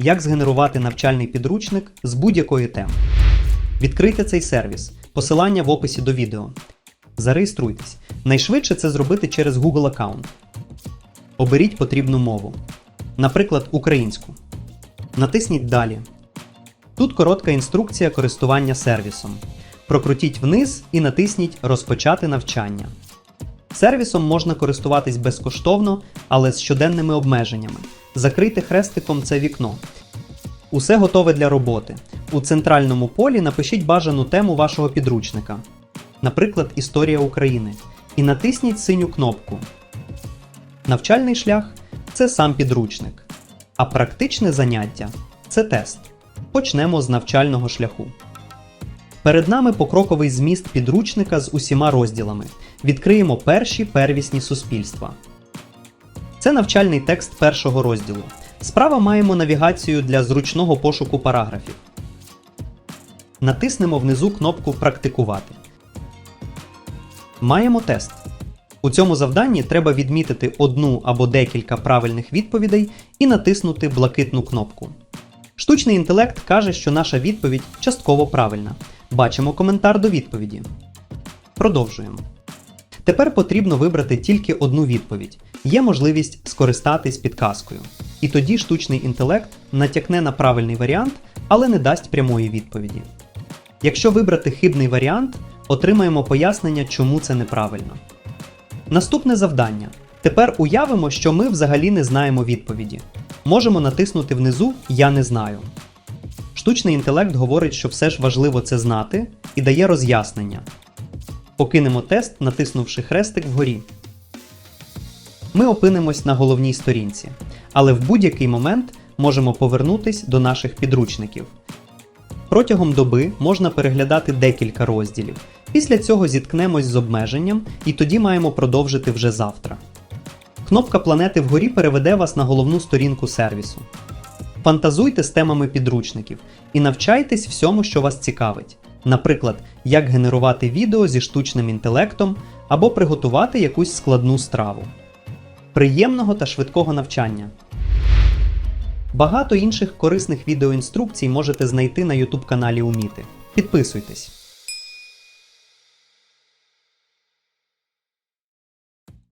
як згенерувати навчальний підручник з будь-якої теми. Відкрийте цей сервіс, посилання в описі до відео. Зареєструйтесь. Найшвидше це зробити через Google аккаунт. Оберіть потрібну мову, наприклад, українську. Натисніть Далі. Тут коротка інструкція користування сервісом. Прокрутіть вниз і натисніть Розпочати навчання. Сервісом можна користуватись безкоштовно, але з щоденними обмеженнями. Закрийте хрестиком це вікно. Усе готове для роботи. У центральному полі напишіть бажану тему вашого підручника, наприклад, Історія України, і натисніть синю кнопку. Навчальний шлях це сам підручник, а практичне заняття це тест. Почнемо з навчального шляху. Перед нами покроковий зміст підручника з усіма розділами. Відкриємо перші первісні суспільства. Це навчальний текст першого розділу. Справа маємо навігацію для зручного пошуку параграфів. Натиснемо внизу кнопку Практикувати. Маємо тест. У цьому завданні треба відмітити одну або декілька правильних відповідей і натиснути блакитну кнопку. Штучний інтелект каже, що наша відповідь частково правильна. Бачимо коментар до відповіді. Продовжуємо. Тепер потрібно вибрати тільки одну відповідь. Є можливість скористатись підказкою. І тоді штучний інтелект натякне на правильний варіант, але не дасть прямої відповіді. Якщо вибрати хибний варіант, отримаємо пояснення, чому це неправильно. Наступне завдання. Тепер уявимо, що ми взагалі не знаємо відповіді. Можемо натиснути внизу Я не знаю. Штучний інтелект говорить, що все ж важливо це знати і дає роз'яснення. Покинемо тест, натиснувши хрестик вгорі. Ми опинимось на головній сторінці, але в будь-який момент можемо повернутись до наших підручників. Протягом доби можна переглядати декілька розділів. Після цього зіткнемось з обмеженням і тоді маємо продовжити вже завтра. Кнопка планети вгорі переведе вас на головну сторінку сервісу. Фантазуйте з темами підручників і навчайтесь всьому, що вас цікавить. Наприклад, як генерувати відео зі штучним інтелектом або приготувати якусь складну страву. Приємного та швидкого навчання! Багато інших корисних відеоінструкцій можете знайти на YouTube каналі Уміти. Підписуйтесь!